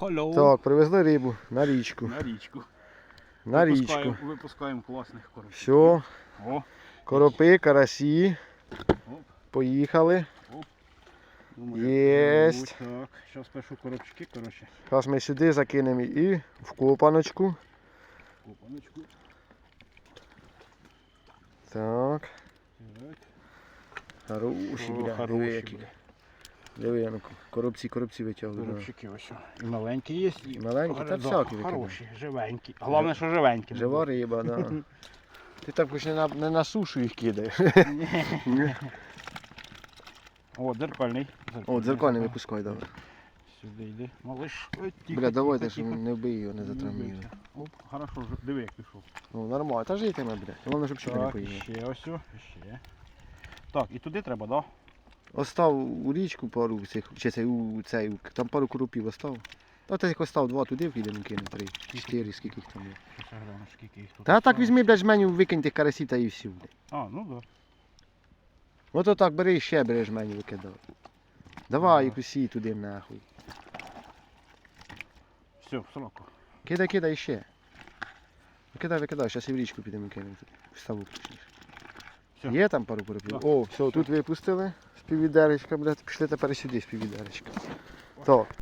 Hello. Так, привезли рибу на річку. На річку. На Випускаємо- річку. Випускаємо класних коробів. Все, О, коропи, карасі. Оп. Поїхали. думаю, Єсть. Так, зараз першу коробчики, коротше, Зараз ми сюди закинемо і в копаночку. купаночку. Так. Так. Хороші, бля, хороші, бля. Диви, я коробці, коробці витягли. Коробчики ось. І маленькі є. І Маленькі, та всякі. Хороші, живенькі. Головне, що живенькі. Жива риба, да. Ти так хоч не на, не на сушу їх кидаєш. О, дзеркальний. О, дзеркальний випускай, давай. Сюди йди. Малиш. Бля, давайте, щоб не вбий його, не затравміли. Оп, хорошо, диви, як пішов. Ну нормально, та житиме, блядь. Головне, щоб щука не Так, поїла. ще ось, ще. Так, і туди треба, так? Остав у річку пару цих, чи цей, у цей, там пару коропів остав. Та ти їх остав два туди вкинемо, кинемо, три, чотири, скільки їх там є. Скільки їх тут. Та так візьми, блядь, жменю, викинь тих карасі та і всю, блядь. А, ну да. Ото так бери і ще бери жменю викидай. Давай, якусь сій туди нахуй. Все, в сроку. Кидай, кидай ще. Викидай, викидай, зараз і в річку підемо кинемо туди. В точніше. Є там пару коропів? О, все, тут випустили з піввідеречка, блядь, пішли тепер сюди з піввідеречка. Так,